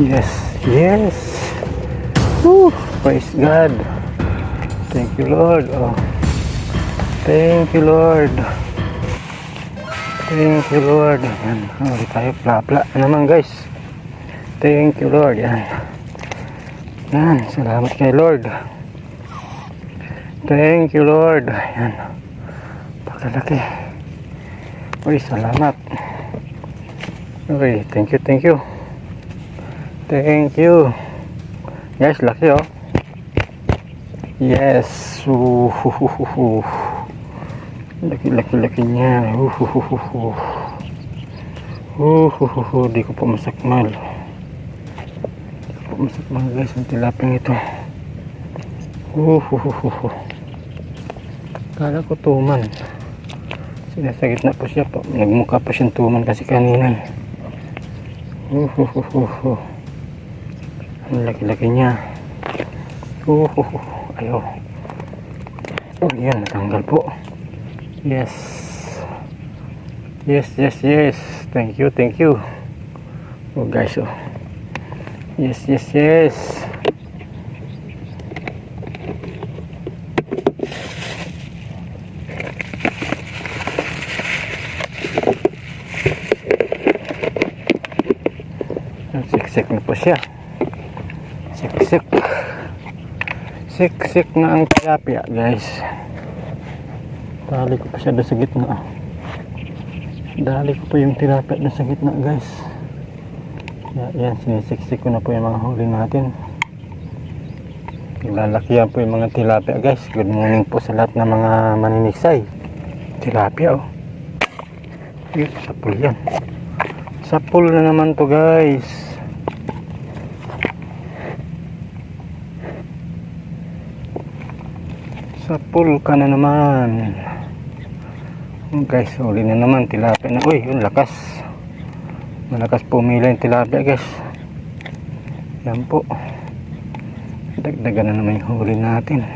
Yes, yes. Woo, praise God. Thank you, Lord. Oh. Thank you, Lord. Thank you, Lord. Yan. Di tayo pla-pla naman, guys. Thank you, Lord. Yan. Yan. Salamat kay Lord. Thank you, Lord. Yan. Pagkalaki. Uy, salamat. Uy, thank you, thank you. Thank you. Guys, laki oh. Yes. Uhuhuhu. Laki, laki, laki niya. Uhuhuhu. Uhuhuhu. Di ko pa masakmal. Di ko pa masakmal guys ang tilaping ito. Uhuhuhu. Kala ko tuman. Sinasagit na po siya po. Nagmukha pa siyang tuman kasi kanina. eh. Uhuhuhu. Ang laki-laki niya. Uhuhuhu. Ayaw. Oh, yan. Natanggal po. Yes. Yes, yes, yes. Thank you, thank you. Oh, guys, oh. Yes, yes, yes. Siksik na po siya. Siksik. Siksik na ang tilapia, guys. Dali ko pa siya sa gitna. Dali ko pa yung tilapia doon sa gitna, guys. Yan, sinisiksik ko na po yung mga huli natin. Lalakihan po yung mga tilapia, guys. Good morning po sa lahat ng mga maniniksay. Tilapia, oh. Yun, sapul yan. Sapul na naman to, guys. Sapul ka na naman. Oh, guys, uli na naman tilapia na. Uy, yun lakas. Malakas pumila yung tilapia, guys. Yan po. Dagdagan na naman yung huli natin.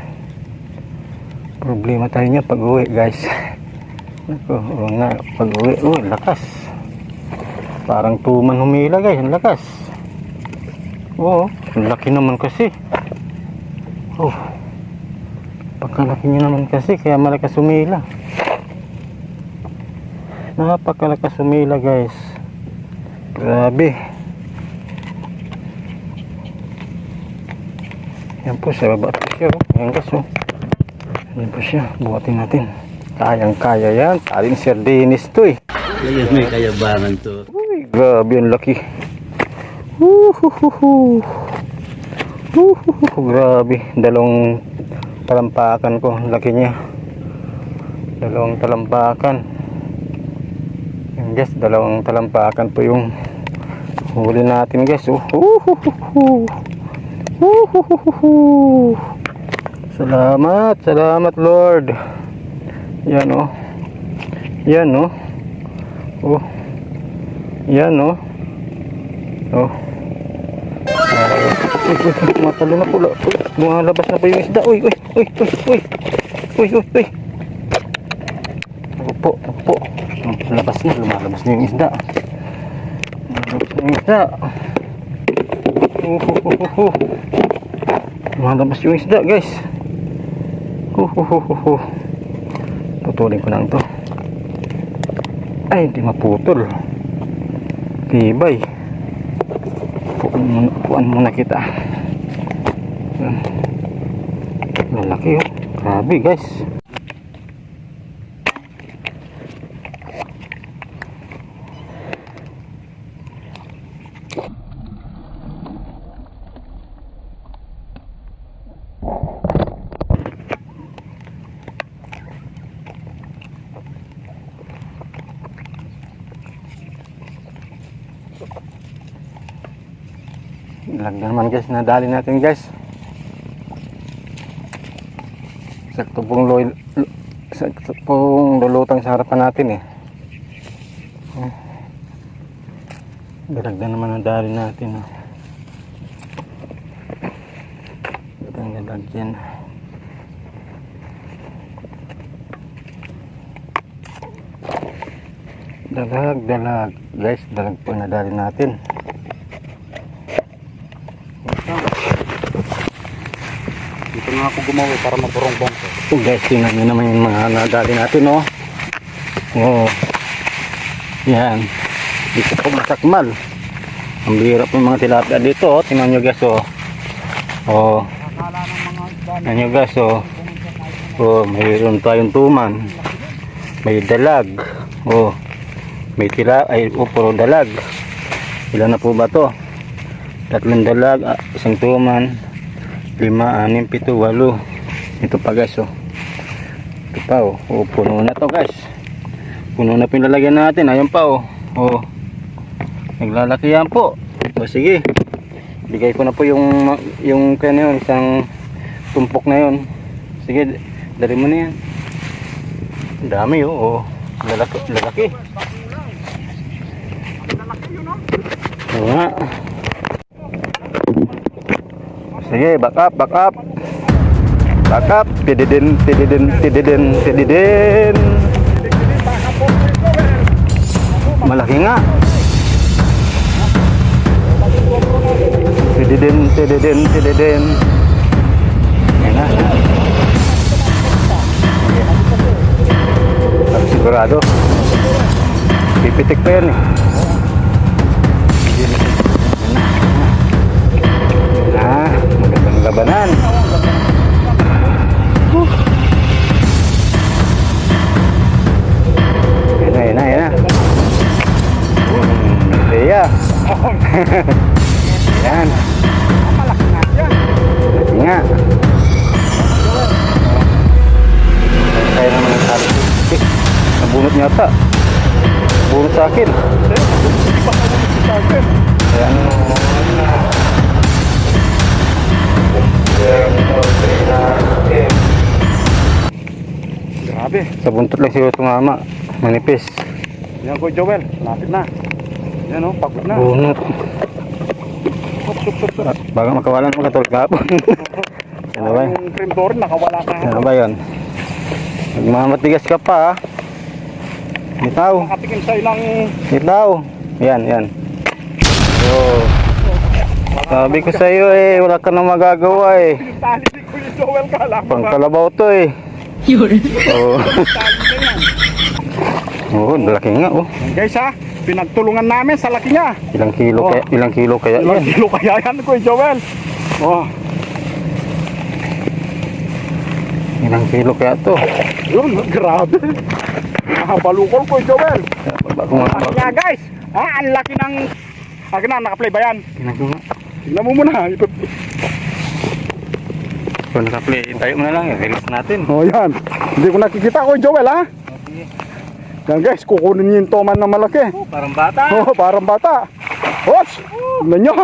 Problema tayo niya pag uwi, guys. Ako, oo nga, pag uwi, oh, lakas. Parang tuman humila, guys. Ang lakas. Oo, laki naman kasi. Oh. Pagkalaki niya naman kasi, kaya malakas humila. Napakalakas humila, guys. Grabe. Yan po, sa baba po siya. Oh. Ayan, guys, oh. Yan po siya. Buhatin natin. Kayang-kaya yan. Taling Sir Dennis to, eh. Kaya may kayabangan to. Uy, grabe ang laki. Uhuhuhu. Uhuhuhu, grabe. Dalawang talampakan ko. Laki niya. Dalawang talampakan. Yan guys, dalawang talampakan po yung huli natin guys. Uhuhuhu. Uhuhuhu. Salamat, salamat Lord. Yan oh. Yan oh. Oh. Yan oh. Oh. Uy, uy, matalo na pula. Uy, lumalabas na pa yung isda. Uy, uy, uy, uy, uy. Uy, uy, uy. Ako po, ako po. Labas na, lumalabas na yung isda. Lumalabas na yung isda. Uh, uh, uh, uh. Lumalabas yung isda, guys. Uh, uh, uh, uh, uh. Putulin ko lang to. Ay, hindi maputol. Tibay. Puan puan muna kita. Lalaki oh. Grabe guys. Lagyan naman guys, nadali natin guys. Sakto pong loy, lo- sakto pong lulutang sa harapan natin eh. Dalagdan naman nadali natin. Oh. Itang nalagyan. Dalag, dalag. Guys, dalag po yung nadali natin. Nga ako gumawa para maburong-bong ko. Oh guys, tingnan nyo naman yung mga nadali natin, oh. Oh. Yan. Dito po masakmal. Ang bihira po yung mga tilapia dito, oh. Tingnan nyo guys, oh. Oh. Tingnan nyo guys, oh. Oh, mayroon tayong tuman. May dalag. Oh. May tila, ay, oh, puro dalag. Ilan na po ba to? Tatlong dalag, ah, isang tuman, lima, anim, pito, walo. Ito pa guys, oh. Ito pa, oh. oh puno na to guys. Puno na pinalagyan natin. Ayun pa, oh. Oh. Naglalaki yan po. O sige. Bigay ko na po yung yung yun, isang tumpok na yun. Sige, dali mo na yan. Dami, oh. oh. Lalaki, lalaki. Oo nga. Sige, back up, back up. Back up. Tididin, tididin, tididin, tididin. Malaki nga. Tididin, tididin, tididin. Yan na. Sigurado. Pipitik pa yan eh. Na, yan na, yan na. Hmm, Leia. yan. malaki nga yan. Lagi nga. Kaya naman ang sabi. Eh, nabunot niya ata. Bunot sa akin. Hindi pa ako sa akin. Kaya ano. Grabe. Sa buntot lang siguro tumama. Manipis. Yan ko Joel, lapit na. Yan oh, pagod na. Bunot. Sup, sup, sup, sup. Baka makawalan mo katulad kahapon. ano ba? Yung frame door, nakawala ka. Ano ba yun? Magmamatigas ka pa ha. Bitaw. Nakatikim sa'yo ng Bitaw. Yan, yan. Oh. Sabi ko sa iyo eh, wala ka na magagawa eh. Pangkalabaw to eh. Oh. Tali Oo, laki nga oh. Guys ha, pinagtulungan namin sa laki niya. Ilang kilo Oh. kaya, ilang kilo kaya Ilang yan? kilo kaya yan Kuya Joel? Oh, Ilang kilo kaya to? yun, grabe. Nakabalukol Kuya Joel. Bago nga. Guys. Ah, ang laki ng... Akin na, nakaplay ba yan? Tingnan ko mo muna. Ito. So naka-play, tayo mo na lang, release natin. Oh, yan. Hindi ko nakikita Kuya Joel ha. Yan guys, kukunin niyo yung toman na malaki. Oh, parang bata. Oh, parang bata. Tignan nyo.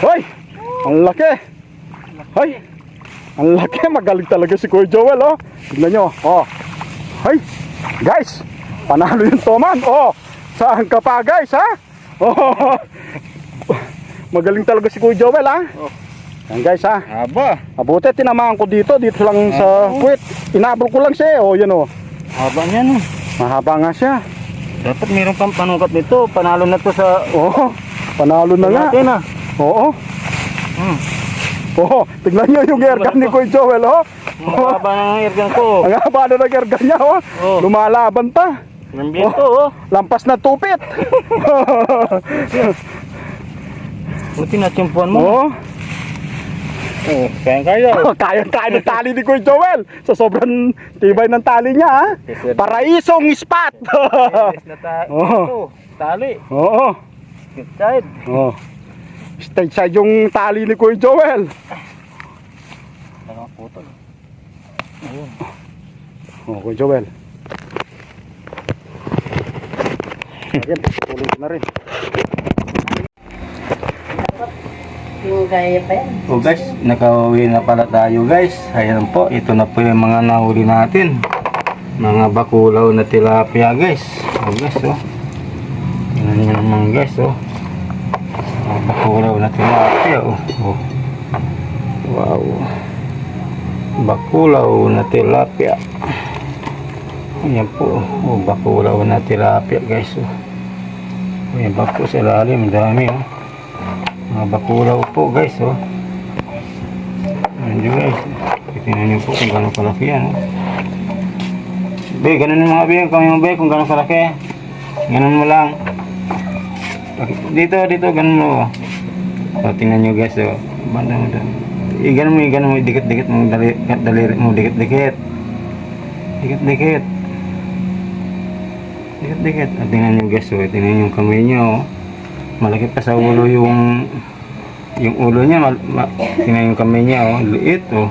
Hoy! Ang laki. Hoy! Ang laki. Magaling talaga si Kuya Joel, oh. Tignan nyo. Oh. Hoy! Guys! Panalo yung toman. Oh! Saan ka pa, guys, ha? Oh! Magaling talaga si Kuya Joel, ha? Yan, guys, ha? Haba. Mabuti, tinamaan ko dito. Dito lang sa quit. Inabol ko lang siya, eh. Oh, yan, oh. Haba niya no. Mahaba nga siya. Dapat meron pang panungkat nito. Panalo na to sa Oo. Panalo na nga. natin ah. Oo. Hmm. Oo. Tignan nyo yung airgun ni Kuya Joel, oh. Mahaba na ang airgun ko. Ang haba na ng airgun niya, oh. Oh. Lumalaban pa. Ilang bento oh. Lampas na tupit. Buti na tiyempuan mo. Oo. Oh, kaya kaya. Kaya-kaya ng tali ni Kuya Joel. Sa sobrang tibay ng tali niya, ha. Paraisong spot. na ta Oo. Tali. Oo. Good side. Oo. Stage side yung tali ni Kuya Joel. Ano putol. Oh, Kuya Joel. Ayan, tuloy na rin. Gaya pa yan. So guys, nakauwi na pala tayo guys. Ayan po, ito na po yung mga nahuli natin. Mga bakulaw na tilapia guys. Oh guys oh. Tingnan nyo naman guys oh. Mga bakulaw na tilapia oh. oh. Wow. Bakulaw na tilapia. Ayan po. Oh, bakulaw na tilapia guys oh. Ayan po sa lalim. Dami oh. Mga bakulaw po guys oh. Nyo guys. Tingnan nyo po kung gano'ng kalaki yan. oh. Be, ganun yung mga be, kami mo be, kung gano'ng kalaki. Ganun mo lang. Dito, dito, ganun mo. O, tingnan nyo guys, oh. Banda mo doon. I, ganun mo, i, ganun mo, dikit-dikit mo, dali, daliri mo, dikit-dikit. Dikit-dikit. Dikit-dikit. At tingnan nyo guys, oh. Tingnan yung kamay nyo, oh malaki pa sa ulo yung yung ulo niya tingnan yung kamay niya oh liit oh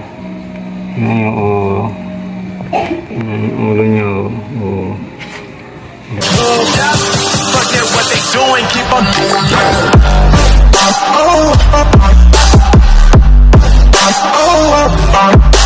tingnan yung oh yung ulo niya oh, oh. Oh,